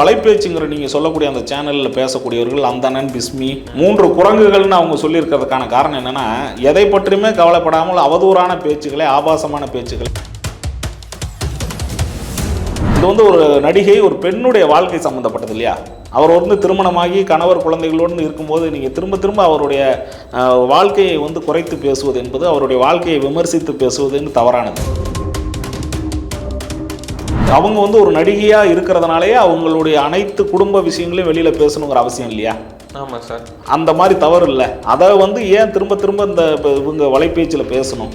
வலைப்பேச்சுங்கிற நீங்கள் சொல்லக்கூடிய அந்த சேனலில் பேசக்கூடியவர்கள் அந்தணன் பிஸ்மி மூன்று குரங்குகள்னு அவங்க சொல்லியிருக்கிறதுக்கான காரணம் என்னென்னா எதை பற்றியுமே கவலைப்படாமல் அவதூறான பேச்சுக்களை ஆபாசமான பேச்சுக்கள். இது வந்து ஒரு நடிகை ஒரு பெண்ணுடைய வாழ்க்கை சம்மந்தப்பட்டது இல்லையா? அவர் வந்து திருமணமாகி கணவர் குழந்தைகளோடு இருக்கும்போது நீங்கள் திரும்ப திரும்ப அவருடைய வாழ்க்கையை வந்து குறைத்து பேசுவது என்பது அவருடைய வாழ்க்கையை விமர்சித்து பேசுவதுன்னு தவறானது. அவங்க வந்து ஒரு நடிகையாக இருக்கிறதுனாலே அவங்களுடைய அனைத்து குடும்ப விஷயங்களையும் வெளியில் பேசணுங்கிற அவசியம் இல்லையா? ஆமாம் சார். அந்த மாதிரி தவறு இல்லை. அதை வந்து ஏன் திரும்ப திரும்ப இந்த இப்ப இவங்க வலைபேச்சில் பேசணும்?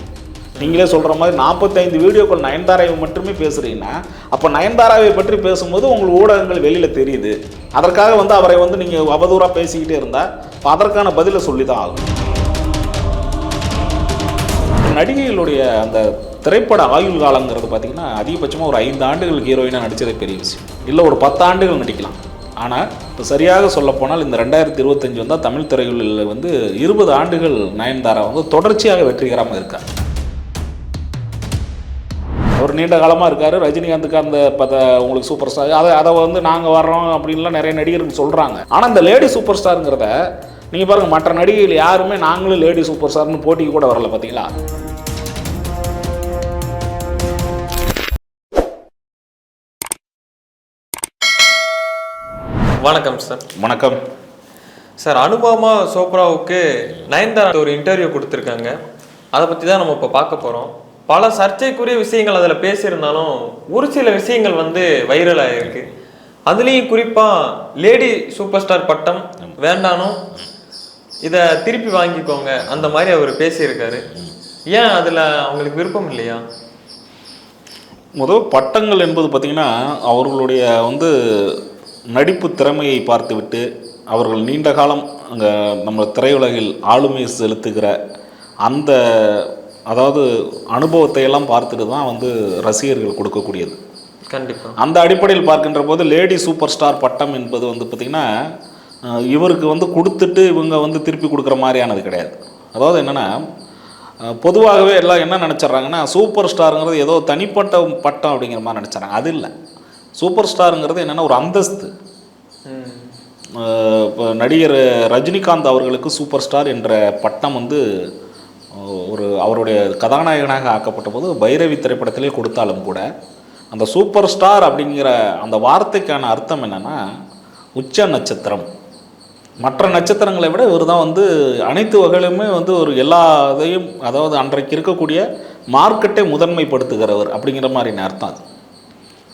நீங்களே சொல்கிற மாதிரி நாற்பத்தைந்து வீடியோக்கள் நயன்தாராவை மட்டுமே பேசுகிறீங்கன்னா அப்போ நயன்தாராவை பற்றி பேசும்போது உங்களுக்கு ஊடகங்கள் வெளியில் தெரியுது. அதற்காக வந்து அவரை வந்து நீங்கள் அவதூறாக பேசிக்கிட்டே இருந்தால் அதற்கான பதிலை சொல்லி தான் ஆகும் நடிகைகளுடைய அந்த திரைப்பட ஆயுள் காலங்கிறது பார்த்தீங்கன்னா அதிகபட்சமாக ஒரு ஐந்து ஆண்டுகள் ஹீரோயினாக நடித்ததே பெரிய விஷயம். இல்லை ஒரு பத்து ஆண்டுகள் நடிக்கலாம். ஆனால் இப்போ சரியாக சொல்லப்போனால் இந்த ரெண்டாயிரத்தி இருபத்தஞ்சு வந்தால் தமிழ் திரையுலகில் வந்து இருபது ஆண்டுகள் நயன்தாரா வந்து தொடர்ச்சியாக வெற்றிகரமாக இருக்கார். அவர் நீண்ட காலமாக இருக்கார். ரஜினிகாந்துக்கு அந்த பத உங்களுக்கு சூப்பர் ஸ்டார் அதை அதை வந்து நாங்கள் வர்றோம் அப்படின்லாம் நிறைய நடிகர்கள் சொல்கிறாங்க ஆனால் இந்த லேடி சூப்பர் ஸ்டாருங்கிறத நீங்கள் பாருங்கள் மற்ற நடிகைகள் யாருமே நாங்களும் லேடி சூப்பர் ஸ்டார்னு போட்டிக்கு கூட வரல பார்த்தீங்களா வணக்கம் சார் வணக்கம். சார் அனுபமா சோப்ராவுக்கு நயன்தாரா ஒரு இன்டர்வியூ கொடுத்துருக்காங்க. அதை பற்றி தான் நம்ம இப்போ பார்க்க போகிறோம் பல சர்ச்சைக்குரிய விஷயங்கள் அதில் பேசியிருந்தாலும் ஒரு சில விஷயங்கள் வந்து வைரல் ஆகிருக்கு அதுலேயும் குறிப்பாக லேடி சூப்பர் ஸ்டார் பட்டம் வேண்டானும் இதை திருப்பி வாங்கிக்கோங்க அந்த மாதிரி அவர் பேசியிருக்காரு. ஏன் அதில் அவங்களுக்கு விருப்பம் இல்லையா? முதல் பட்டங்கள் என்பது பார்த்திங்கன்னா அவர்களுடைய வந்து நடிப்பு திறமையை பார்த்துவிட்டு அவர்கள் நீண்ட காலம் அங்கே நம்ம திரையுலகில் ஆளுமை செலுத்துகிற அந்த அதாவது அனுபவத்தை எல்லாம் பார்த்துட்டு தான் வந்து ரசிகர்கள் கொடுக்கக்கூடியது. கண்டிப்பாக அந்த அடிப்படையில் பார்க்கின்ற போது லேடி சூப்பர் ஸ்டார் பட்டம் என்பது வந்து பார்த்திங்கன்னா இவருக்கு வந்து கொடுத்துட்டு இவங்க வந்து திருப்பி கொடுக்குற மாதிரியானது கிடையாது. அதாவது என்னென்னா பொதுவாகவே எல்லாம் என்ன நினச்சிட்றாங்கன்னா சூப்பர் ஸ்டாருங்கிறது ஏதோ தனிப்பட்ட பட்டம் அப்படிங்கிற மாதிரி நினச்சிட்றாங்க. அது இல்லை. சூப்பர் ஸ்டாருங்கிறது என்னென்னா ஒரு அந்தஸ்து. இப்போ நடிகர் ரஜினிகாந்த் அவர்களுக்கு சூப்பர் ஸ்டார் என்ற பட்டம் வந்து ஒரு அவருடைய கதாநாயகனாக ஆக்கப்பட்ட போது பைரவி திரைப்படத்திலே கொடுத்தாலும் கூட அந்த சூப்பர் ஸ்டார் அப்படிங்கிற அந்த வார்த்தைக்கான அர்த்தம் என்னென்னா உச்ச நட்சத்திரம். மற்ற நட்சத்திரங்களை விட இவர் தான் வந்து அனைத்து வகையிலுமே வந்து ஒரு எல்லா இதையும் அதாவது அன்றைக்கு இருக்கக்கூடிய மார்க்கெட்டை முதன்மைப்படுத்துகிறவர் அப்படிங்கிற மாதிரி அர்த்தம் அது.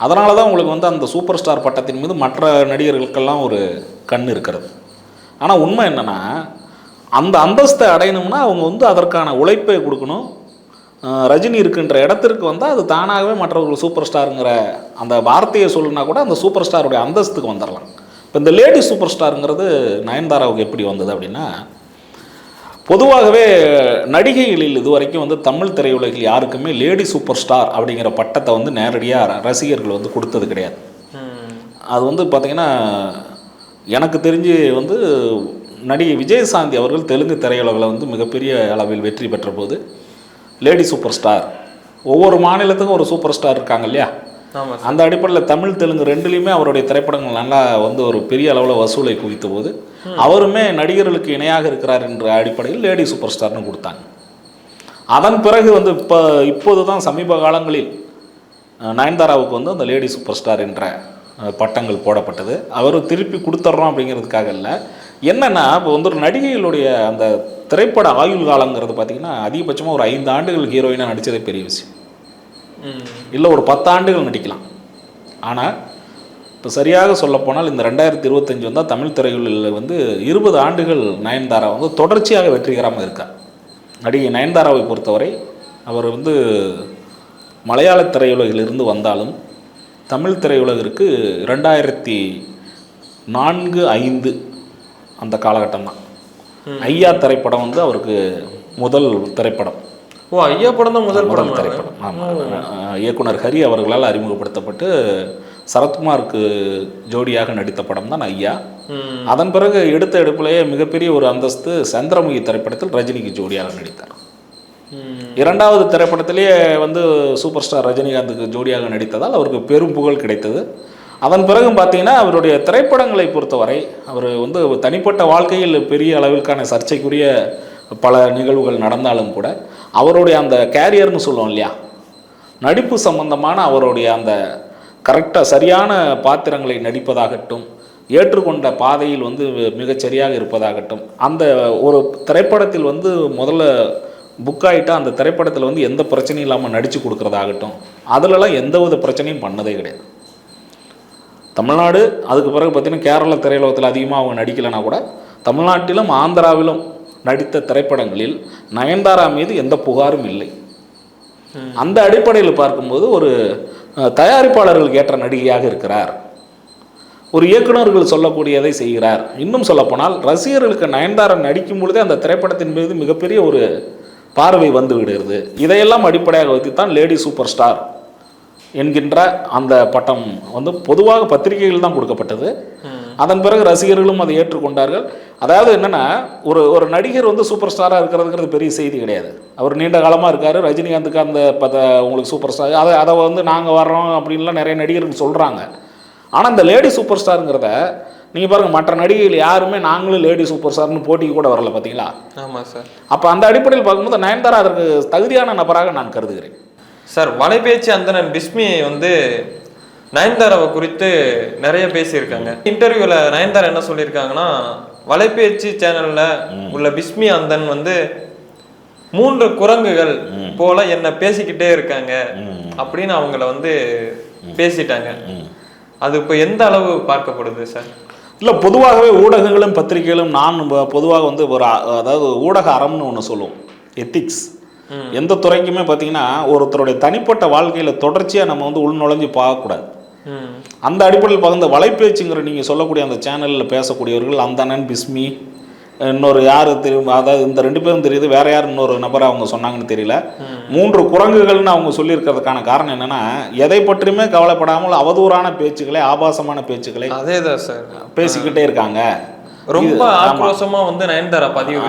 அதனால தான் உங்களுக்கு வந்து அந்த சூப்பர் ஸ்டார் பட்டத்தின் மீது மற்ற நடிகர்களுக்கெல்லாம் ஒரு கண் இருக்கிறது. ஆனால் உண்மை என்னென்னா அந்த அந்தஸ்தை அடையணும்னா அவங்க வந்து அதற்கான உழைப்பை கொடுக்கணும். ரஜினி இருக்கின்ற இடத்திற்கு வந்தால் அது தானாகவே மற்றவர்கள் சூப்பர் ஸ்டாருங்கிற அந்த வார்த்தையை சொல்லுனா கூட அந்த சூப்பர் ஸ்டாருடைய அந்தஸ்துக்கு வந்துடலாம் இப்போ இந்த லேடி சூப்பர் ஸ்டாருங்கிறது நயன்தாராவுக்கு எப்படி வந்தது அப்படின்னா பொதுவாகவே நடிகைகளில் இதுவரைக்கும் வந்து தமிழ் திரையுலகில் யாருக்குமே லேடி சூப்பர் ஸ்டார் அப்படிங்கிற பட்டத்தை வந்து நேரடியாக ரசிகர்கள் வந்து கொடுத்தது கிடையாது. அது வந்து பார்த்திங்கன்னா எனக்கு தெரிஞ்சு வந்து நடிகை விஜயசாந்தி அவர்கள் தெலுங்கு திரையுலகில் வந்து மிகப்பெரிய அளவில் வெற்றி பெற்ற போது லேடி சூப்பர் ஸ்டார் ஒவ்வொரு மாநிலத்துக்கும் ஒரு சூப்பர் ஸ்டார் இருக்காங்க இல்லையா? அந்த அடிப்படையில் தமிழ் தெலுங்கு ரெண்டுலேயுமே அவருடைய திரைப்படங்கள் நல்லா வந்து ஒரு பெரிய அளவில் வசூலை குவித்த போது அவருமே நடிகர்களுக்கு இணையாக இருக்கிறார் என்ற அடிப்படையில் லேடி சூப்பர் ஸ்டார்னு கொடுத்தாங்க. அதன் பிறகு வந்து இப்போ இப்போது தான் சமீப காலங்களில் நயன்தாராவுக்கு வந்து அந்த லேடி சூப்பர் ஸ்டார் என்ற பட்டங்கள் போடப்பட்டது. அவர் திருப்பி கொடுத்துட்றோம் அப்படிங்கிறதுக்காக இல்லை. என்னென்னா இப்போ வந்து ஒரு நடிகைகளுடைய அந்த திரைப்பட ஆயுள் காலங்கிறது பார்த்திங்கன்னா அதிகபட்சமாக ஒரு ஐந்து ஆண்டுகள் ஹீரோயினாக நடித்ததே பெரிய விஷயம். இல்லை ஒரு பத்தாண்டுகள் நடிக்கலாம். ஆனால் இப்போ சரியாக சொல்லப்போனால் இந்த ரெண்டாயிரத்தி இருபத்தஞ்சு வந்தால் தமிழ் திரையுலகில் வந்து இருபது ஆண்டுகள் நயன்தாரா வந்து தொடர்ச்சியாக வெற்றிகரமாக இருக்கார் நடிகை நயன்தாராவை பொறுத்தவரை அவர் வந்து மலையாள திரையுலகிலிருந்து வந்தாலும் தமிழ் திரையுலகிற்கு ரெண்டாயிரத்தி நான்கு ஐந்து அந்த காலகட்டம் தான். ஐயா திரைப்படம் வந்து அவருக்கு முதல் திரைப்படம். ஓ ஐயா படம் தான் முதல் படம்? திரைப்படம். ஆமாம் இயக்குனர் ஹரி அவர்களால் அறிமுகப்படுத்தப்பட்டு சரத்குமாருக்கு ஜோடியாக நடித்த படம் தான் ஐயா. அதன் பிறகு எடுத்த எடுப்பிலேயே மிகப்பெரிய ஒரு அந்தஸ்து சந்திரமுகி திரைப்படத்தில் ரஜினிக்கு ஜோடியாக நடித்தார். இரண்டாவது திரைப்படத்திலேயே வந்து சூப்பர் ஸ்டார் ரஜினிகாந்துக்கு ஜோடியாக நடித்ததால் அவருக்கு பெரும் புகழ் கிடைத்தது. அதன் பிறகு பார்த்தீங்கன்னா அவருடைய திரைப்படங்களை பொறுத்தவரை அவர் வந்து தனிப்பட்ட வாழ்க்கையில் பெரிய அளவிற்கான சர்ச்சைக்குரிய பல நிகழ்வுகள் நடந்தாலும் கூட அவருடைய அந்த கேரியர்னு சொல்லுவோம் இல்லையா? நடிப்பு சம்பந்தமான அவருடைய அந்த கரெக்டாக சரியான பாத்திரங்களை நடிப்பதாகட்டும் ஏற்றுக்கொண்ட பாதையில் வந்து மிகச்சரியாக இருப்பதாகட்டும் அந்த ஒரு திரைப்படத்தில் வந்து முதல்ல புக் ஆகிட்டா அந்த திரைப்படத்தில் வந்து எந்த பிரச்சனையும் இல்லாமல் நடித்து கொடுக்குறதாகட்டும் அதிலலாம் எந்தவித பிரச்சனையும் பண்ணதே கிடையாது. தமிழ்நாடு அதுக்கு பிறகு பார்த்திங்கன்னா கேரள திரையுலகத்தில் அதிகமாக அவங்க நடிக்கலைன்னா கூட தமிழ்நாட்டிலும் ஆந்திராவிலும் நடித்த திரைப்படங்களில் நயன்தாரா மீது எந்த புகாரும் இல்லை. அந்த அடிப்படையில் பார்க்கும்போது ஒரு தயாரிப்பாளர்களுக்கு ஏற்ற நடிகையாக இருக்கிறார். ஒரு இயக்குனர்கள் சொல்லக்கூடியதை செய்கிறார். இன்னும் சொல்லப்போனால் ரசிகர்களுக்கு நயன்தாரா நடிக்கும் பொழுதே அந்த திரைப்படத்தின் மீது மிகப்பெரிய ஒரு பார்வை வந்து விடுகிறது. இதையெல்லாம் அடிப்படையாக வைத்து தான் லேடி சூப்பர் ஸ்டார் என்கின்ற அந்த பட்டம் வந்து பொதுவாக பத்திரிகைகள் தான் கொடுக்கப்பட்டது. அதன் பிறகு ரசிகர்களும் அதை ஏற்றுக்கொண்டார்கள். அதாவது என்னன்னா ஒரு ஒரு நடிகர் வந்து சூப்பர் ஸ்டாராக இருக்கிறதுங்கிறது பெரிய செய்தி கிடையாது. அவர் நீண்ட காலமாக இருக்கார். ரஜினிகாந்துக்கு அந்த பத உங்களுக்கு சூப்பர் ஸ்டார் அதை அதை வந்து நாங்கள் வர்றோம் அப்படின்லாம் நிறைய நடிகர்கள் சொல்கிறாங்க ஆனால் இந்த லேடி சூப்பர் ஸ்டாருங்கிறத நீங்கள் பாருங்கள் மற்ற நடிகைகள் யாருமே நாங்களும் லேடி சூப்பர் ஸ்டார்னு போட்டிக்கு கூட வரல பார்த்தீங்களா ஆமாம் சார் அப்போ அந்த அடிப்படையில் பார்க்கும்போது நயன்தாரா அதற்கு தகுதியான நபராக நான் கருதுகிறேன். சார் வலைபேச்சு அந்தணன் பிஸ்மி வந்து நயன்தாராவை குறித்து நிறைய பேசியிருக்காங்க. இன்டர்வியூல நயன்தாரா என்ன சொல்லியிருக்காங்கன்னா வலைபேச்சு சேனல்ல உள்ள பிஸ்மி அந்தன் வந்து மூன்று குரங்குகள் போல என்ன பேசிக்கிட்டே இருக்காங்க அப்படின்னு அவங்கள வந்து பேசிட்டாங்க. அது இப்போ எந்த அளவு பார்க்கப்படுது சார்? இல்லை பொதுவாகவே ஊடகங்களும் பத்திரிகைகளும் நான் பொதுவாக வந்து ஒரு அதாவது ஊடக அறம்னு ஒன்று சொல்லுவோம். எத்திக்ஸ் எந்த துறைக்குமே பார்த்தீங்கன்னா ஒருத்தருடைய தனிப்பட்ட வாழ்க்கையில் தொடர்ச்சியாக நம்ம வந்து உள்நுழைஞ்சு பார்க்கக்கூடாது. அந்த அடிப்படையில் பார்க்க இந்த வலைபேச்சுங்கிற நீங்கள் சொல்லக்கூடிய அந்த சேனலில் பேசக்கூடியவர்கள் அந்தணன் பிஸ்மி இன்னொரு யார் தெரியும் அதாவது இந்த ரெண்டு பேரும் தெரியுது வேற யார் இன்னொரு நபர் அவங்க சொன்னாங்கன்னு தெரியல. மூன்று குரங்குகள்னு அவங்க சொல்லியிருக்கிறதுக்கான காரணம் என்னன்னா எதை பற்றியுமே கவலைப்படாமல் அவதூறான பேச்சுக்களை ஆபாசமான பேச்சுக்களை அதே தான் சார். பேசிக்கிட்டே இருக்காங்க. ரொம்ப. ஆக்ரோஷமா வந்து நயன்தாரா பதிவு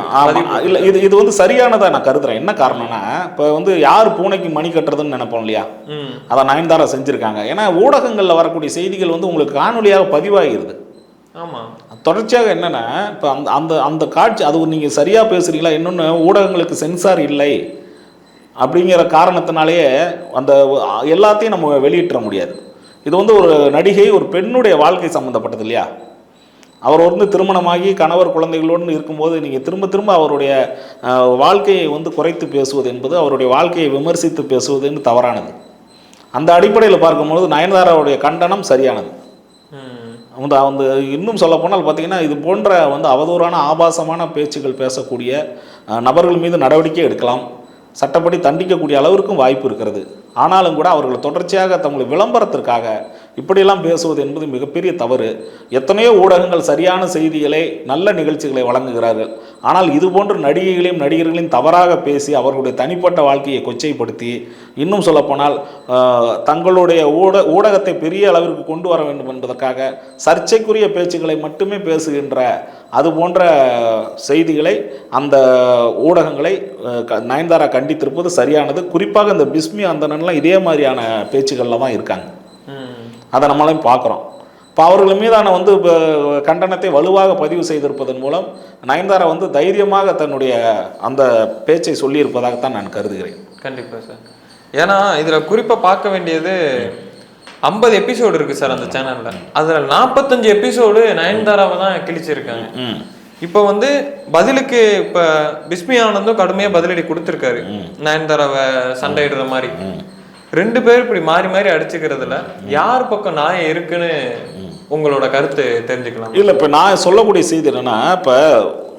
இல்ல இது இது வந்து சரியானதா நான் கருதுறேன். என்ன காரணம்னா இப்போ வந்து யார் பூனைக்கு மணி கட்டுறதுன்னு நினைப்போம் இல்லையா? ம். அதை நயன்தாரா செஞ்சுருக்காங்க. ஏன்னா ஊடகங்களில் வரக்கூடிய செய்திகள் வந்து உங்களுக்கு காணொலியாக பதிவாகிறது ஆமா. தொடர்ச்சியாக என்னென்னா இப்போ அந்த அந்த அந்த காட்சி அது நீங்கள் சரியாக பேசுகிறீங்களா இன்னொன்று ஊடகங்களுக்கு சென்சார் இல்லை அப்படிங்கிற காரணத்தினாலேயே அந்த எல்லாத்தையும் நம்ம வெளியிட்ட முடியாது. இது வந்து ஒரு நடிகை ஒரு பெண்ணுடைய வாழ்க்கை சம்மந்தப்பட்டது இல்லையா? அவர் வந்து திருமணமாகி கணவர் குழந்தைகளோடு இருக்கும்போது நீங்கள் திரும்ப திரும்ப அவருடைய வாழ்க்கையை வந்து குறைத்து பேசுவது என்பது அவருடைய வாழ்க்கையை விமர்சித்து பேசுவதுன்னு தவறானது. அந்த அடிப்படையில் பார்க்கும்போது நயன்தாராவுடைய கண்டனம் சரியானது. வந்து வந்து இன்னும் சொல்ல போனால் பார்த்தீங்கன்னா இது போன்ற வந்து அவதூறான ஆபாசமான பேச்சுகள் பேசக்கூடிய நபர்கள் மீது நடவடிக்கை எடுக்கலாம். சட்டப்படி தண்டிக்கக்கூடிய அளவிற்கும் வாய்ப்பு இருக்கிறது. ஆனாலும் கூட அவர்கள் தொடர்ச்சியாக தங்களை விளம்பரத்திற்காக இப்படியெல்லாம் பேசுவது என்பது மிகப்பெரிய தவறு. எத்தனையோ ஊடகங்கள் சரியான செய்திகளை நல்ல நிகழ்ச்சிகளை வழங்குகிறார்கள். ஆனால் இதுபோன்று நடிகைகளையும் நடிகர்களையும் தவறாக பேசி அவர்களுடைய தனிப்பட்ட வாழ்க்கையை கொச்சைப்படுத்தி இன்னும் சொல்லப்போனால் தங்களுடைய ஊட ஊடகத்தை பெரிய அளவிற்கு கொண்டு வர வேண்டும் என்பதற்காக சர்ச்சைக்குரிய பேச்சுக்களை மட்டுமே பேசுகின்ற அது போன்ற செய்திகளை அந்த ஊடகங்களை க- நயன்தாரா கண்டித்திருப்பது சரியானது. குறிப்பாக இந்த பிஸ்மி அந்தனன்லாம் இதே மாதிரியான பேச்சுகளில் தான் இருக்காங்க. அதை நம்மளையும் பார்க்குறோம். இப்போ அவர்கள் மீதான வந்து இப்போ கண்டனத்தை வலுவாக பதிவு செய்திருப்பதன் மூலம் நயன்தாரா வந்து தைரியமாக தன்னுடைய அந்த பேச்சை சொல்லியிருப்பதாகத்தான் நான் கருதுகிறேன். கண்டிப்பா சார். ஏன்னா இதுல குறிப்பா பார்க்க வேண்டியது ஐம்பது எபிசோடு இருக்கு சார் அந்த சேனல்ல அதுல நாற்பத்தஞ்சு எபிசோடு நயன்தாராவை தான் கிழிச்சிருக்காங்க. ம் இப்போ வந்து பதிலுக்கு இப்ப பிஸ்மி ஆனந்தும் கடுமையா பதிலடி கொடுத்துருக்காரு. நயன்தாராவை சண்டையிடுற மாதிரி. ரெண்டு பேரும் இப்படி மாறி மாறி அடிச்சுக்கிறதுல யார் பக்கம் நியாயம் இருக்குன்னு உங்களோட கருத்து தெரிஞ்சுக்கலாம். இல்லை இப்போ நான் சொல்லக்கூடிய செய்தி என்னன்னா இப்போ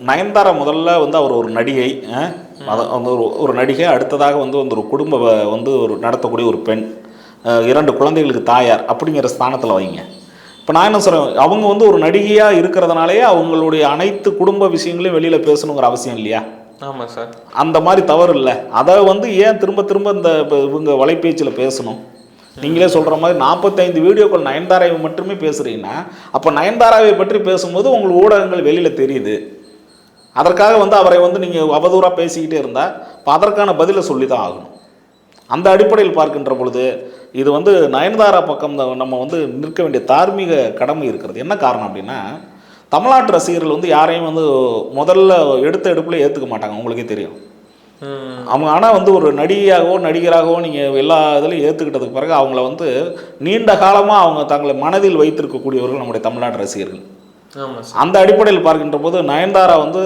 நயன்தாரா முதல்ல வந்து அவர் ஒரு நடிகை அஹ், வந்து ஒரு ஒரு நடிகை அடுத்ததாக வந்து வந்து ஒரு குடும்ப வந்து ஒரு நடத்தக்கூடிய ஒரு பெண் இரண்டு குழந்தைகளுக்கு தாயார் அப்படிங்கிற ஸ்தானத்தில் வைங்க. இப்போ நான் என்ன சொல்கிறேன் அவங்க வந்து ஒரு நடிகையாக இருக்கிறதுனாலே அவங்களுடைய அனைத்து குடும்ப விஷயங்களையும் வெளியில் பேசணுங்கிற அவசியம் இல்லையா? ஆமாம் சார். அந்த மாதிரி தவறு இல்லை. அதை வந்து ஏன் திரும்ப திரும்ப இந்த இவங்க வலைபேச்சில் பேசணும்? நீங்களே சொல்கிற மாதிரி நாற்பத்தைந்து வீடியோக்கள் நயன்தாராவை மட்டுமே பேசுகிறீங்கன்னா அப்போ நயன்தாராவை பற்றி பேசும்போது உங்கள் ஊடகங்கள் வெளியில் தெரியுது. அதற்காக வந்து அவரை வந்து நீங்கள் அவதூறாக பேசிக்கிட்டே இருந்தால் இப்போ அதற்கான பதிலை சொல்லி தான் ஆகணும். அந்த அடிப்படையில் பார்க்கின்ற பொழுது இது வந்து நயன்தாரா பக்கம் தான் நம்ம வந்து நிற்க வேண்டிய தார்மீக கடமை இருக்கிறது. என்ன காரணம் அப்படின்னா தமிழ்நாட்டு ரசிகர்கள் வந்து யாரையும் வந்து முதல்ல எடுத்த எடுப்பில் ஏற்றுக்க மாட்டாங்க உங்களுக்கே தெரியும். அவங்க ஆனால் வந்து ஒரு நடிகையாகவோ நடிகராகவோ நீங்கள் எல்லா இதுலையும் ஏற்றுக்கிட்டதுக்கு பிறகு அவங்கள வந்து நீண்ட காலமாக அவங்க தங்களை மனதில் வைத்திருக்கக்கூடியவர்கள் நம்முடைய தமிழ்நாட்டு ரசிகர்கள். அந்த அடிப்படையில் பார்க்கின்ற போது நயன்தாரா வந்து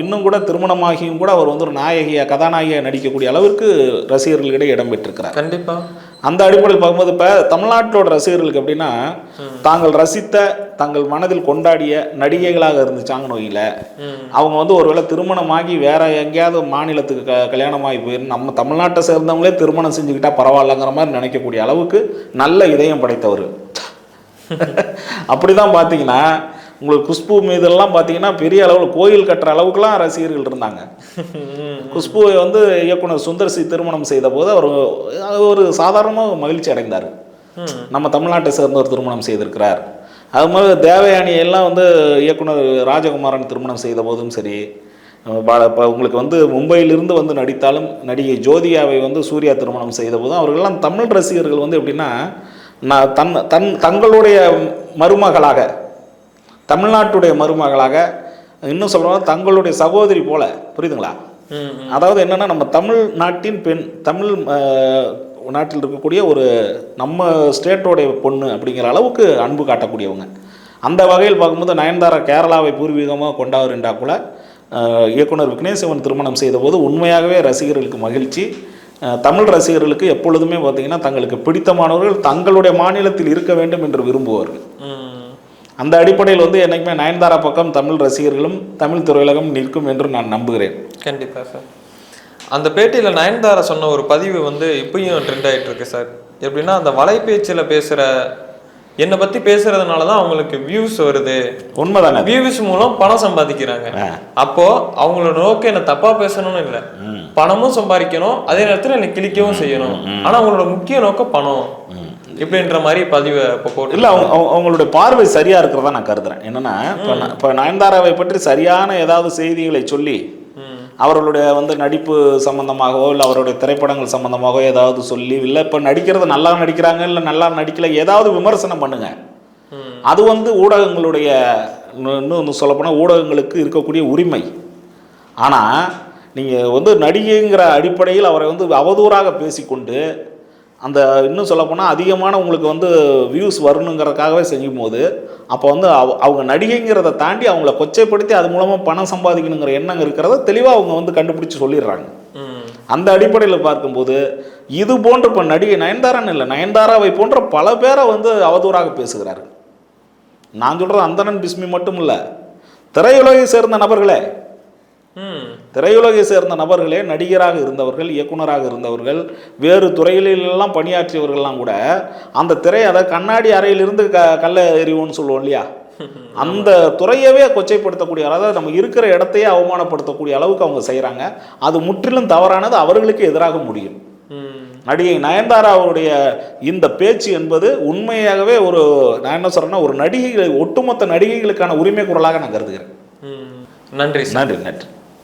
இன்னும் கூட திருமணமாகியும் கூட அவர் வந்து ஒரு நாயகியா கதாநாயகியாக நடிக்கக்கூடிய அளவிற்கு ரசிகர்களிடையே இடம் பெற்றிருக்கிறார். கண்டிப்பா. அந்த அடிப்படையில் பார்க்கும்போது இப்போ தமிழ்நாட்டோட ரசிகர்களுக்கு எப்படின்னா தாங்கள் ரசித்த தங்கள் மனதில் கொண்டாடிய நடிகைகளாக இருந்துச்சாங்கன்னு வையில ம். அவங்க வந்து ஒருவேளை திருமணமாகி வேற எங்கேயாவது மாநிலத்துக்கு க கல்யாணமாகி போயிருந்து நம்ம தமிழ்நாட்டை சேர்ந்தவங்களே திருமணம் செஞ்சுக்கிட்டா பரவாயில்லங்கிற மாதிரி நினைக்கக்கூடிய அளவுக்கு நல்ல இதயம் படைத்தவர். அப்படி தான் பார்த்தீங்கன்னா உங்களுக்கு குஷ்பு மீதெல்லாம் பார்த்தீங்கன்னா பெரிய அளவில் கோயில் கட்டுற அளவுக்குலாம் ரசிகர்கள் இருந்தாங்க. குஷ்புவை வந்து இயக்குனர் சுந்தர் சி திருமணம் செய்த போது அவர் ஒரு சாதாரணமாக மகிழ்ச்சி அடைந்தார். நம்ம தமிழ்நாட்டை சேர்ந்தவர் திருமணம் செய்திருக்கிறார். அது மாதிரி தேவயானி எல்லாம் வந்து இயக்குனர் ராஜகுமாரன் திருமணம் செய்த போதும் சரி இப்போ உங்களுக்கு வந்து மும்பையிலிருந்து வந்து நடித்தாலும் நடிகை ஜோதிகாவை வந்து சூர்யா திருமணம் செய்த போதும் அவர்களெல்லாம் தமிழ் ரசிகர்கள் வந்து எப்படின்னா நான் தன் தன் தங்களுடைய மருமகளாக தமிழ்நாட்டுடைய மருமகளாக இன்னும் சொல்கிறோம் தங்களுடைய சகோதரி போல. புரியுதுங்களா? அதாவது என்னன்னா நம்ம தமிழ் நாட்டின் பெண் தமிழ் நாட்டில் இருக்கக்கூடிய ஒரு நம்ம ஸ்டேட்டோடைய பொண்ணு அப்படிங்கிற அளவுக்கு அன்பு காட்டக்கூடியவங்க. அந்த வகையில் பார்க்கும்போது நயன்தாரா கேரளாவை பூர்வீகமாக கொண்டவர் என்றா கூட இயக்குனர் விக்னேஸ்வரன் திருமணம் செய்தபோது உண்மையாகவே ரசிகர்களுக்கு மகிழ்ச்சி. தமிழ் ரசிகர்களுக்கு எப்பொழுதுமே பார்த்தீங்கன்னா தங்களுக்கு பிடித்தமானவர்கள் தங்களுடைய மாநிலத்தில் இருக்க வேண்டும் என்று விரும்புவார்கள். அந்த அடிப்படையில் வந்து என்னைக்குமே நயன்தாரா பக்கம் தமிழ் ரசிகர்களும் தமிழ் திரையுலகம் நிற்கும் என்று நான் நம்புகிறேன். கண்டிப்பா சார். அந்த பேட்டியில நயன்தாரா சொன்ன ஒரு பதிவு வந்து இப்பயும் ட்ரெண்ட் ஆயிட்டு இருக்கு சார். எப்படின்னா அந்த வலைபேச்சில் பேசுற என்னை பத்தி பேசுறதுனால தான் அவங்களுக்கு வியூஸ் வருது. உண்மைதானே? வியூஸ் மூலம் பணம் சம்பாதிக்கிறாங்க. ஆ. அப்போ அவங்களோட நோக்கம் என்ன தப்பா பேசணும்னு இல்லை. பணமும் சம்பாதிக்கணும் அதே நேரத்துல என்னை கிழிக்கவும் செய்யணும். ஆனா அவங்களோட முக்கிய நோக்கம் பணம். இப்படின்ற மாதிரி பதிவை இப்போ போட்டு இல்ல அவங்க அவங்க- அவங்களுடைய பார்வை சரியா இருக்கிறதா நான் கருதுறேன். என்னன்னா இப்போ இப்போ நயன்தாராவை பற்றி சரியான ஏதாவது செய்திகளை சொல்லி அவர்களுடைய வந்து நடிப்பு சம்பந்தமாகவோ இல்லை அவருடைய திரைப்படங்கள் சம்பந்தமாகவோ ஏதாவது சொல்லி இல்லை இப்போ நடிக்கிறது நல்லா நடிக்கிறாங்க இல்லை நல்லா நடிக்கல ஏதாவது விமர்சனம் பண்ணுங்க. அது வந்து ஊடகங்களுடைய இன்னும் இன்னும் சொல்லப்போனால் ஊடகங்களுக்கு இருக்கக்கூடிய உரிமை. ஆனால் நீங்கள் வந்து நடிகைங்கிற அடிப்படையில் அவரை வந்து அவதூறாக பேசிக்கொண்டு அந்த இன்னும் சொல்லப்போனால் அதிகமான உங்களுக்கு வந்து வியூஸ் வரணுங்கிறதுக்காகவே செய்யும் போது அப்போ வந்து அவ- அவங்க நடிகைங்கிறத தாண்டி அவங்கள கொச்சைப்படுத்தி அது மூலமாக பணம் சம்பாதிக்கணுங்கிற எண்ணம் இருக்கிறத தெளிவாக அவங்க வந்து கண்டுபிடிச்சு சொல்லிடுறாங்க. அந்த அடிப்படையில் பார்க்கும்போது இது போன்ற இப்போ நடிகை நயன்தாரான்னு இல்லை நயன்தாராவை போன்ற பல பேரை வந்து அவதூறாக பேசுகிறார்கள். நான் சொல்கிறது அந்தணன் பிஸ்மி மட்டும் இல்லை திரையுலகை சேர்ந்த நபர்களே திரையுலகை சேர்ந்த நபர்களே நடிகராக இருந்தவர்கள் இயக்குனராக இருந்தவர்கள் வேறு துறைகளிலெல்லாம் பணியாற்றியவர்கள்லாம் கூட அந்த திரை அதை கண்ணாடி அறையிலிருந்து க கல்ல எறிவோன்னு சொல்லுவோம் இல்லையா? அந்த துறையவே கொச்சைப்படுத்தக்கூடிய அதாவது நம்ம இருக்கிற இடத்தையே அவமானப்படுத்தக்கூடிய அளவுக்கு அவங்க செய்கிறாங்க அது முற்றிலும் தவறானது அவர்களுக்கு எதிராக முடியும். நடிகை நயன்தாரா அவருடைய இந்த பேச்சு என்பது உண்மையாகவே ஒரு நான் என்ன சொல்றேன்னா ஒரு நடிகைகள் ஒட்டுமொத்த நடிகைகளுக்கான உரிமை குரலாக நான் கருதுகிறேன். ம் நன்றி நன்றி நன்றி.